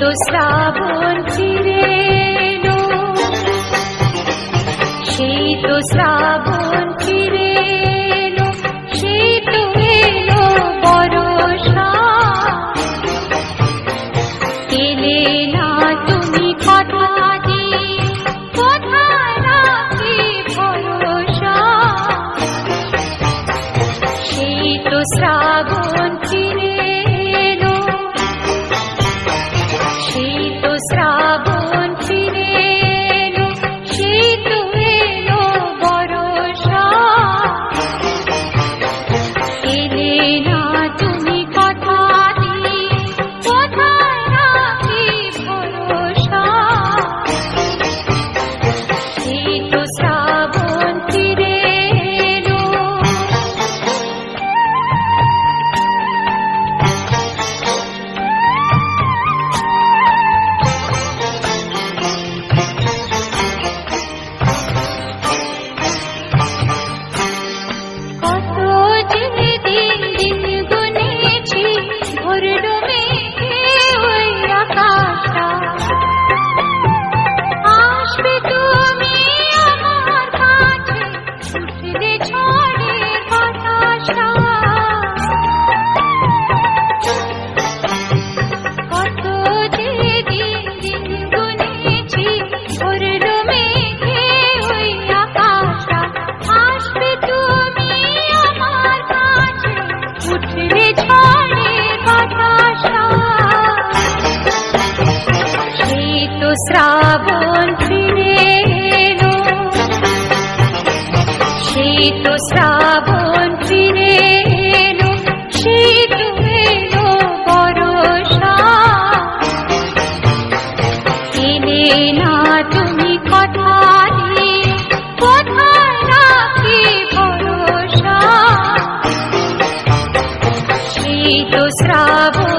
তো শ্রাবণ ফিরে এলো সেই তো শ্রাবণ আসবে তুমি এলো শ্রাবণ ফিরে এলো শীত শ্রাবণ ফিরে এলো শীত এলো বরষা এলে না তুমি কথা কোথায় রাখি ভরসা শীত শ্রাবণ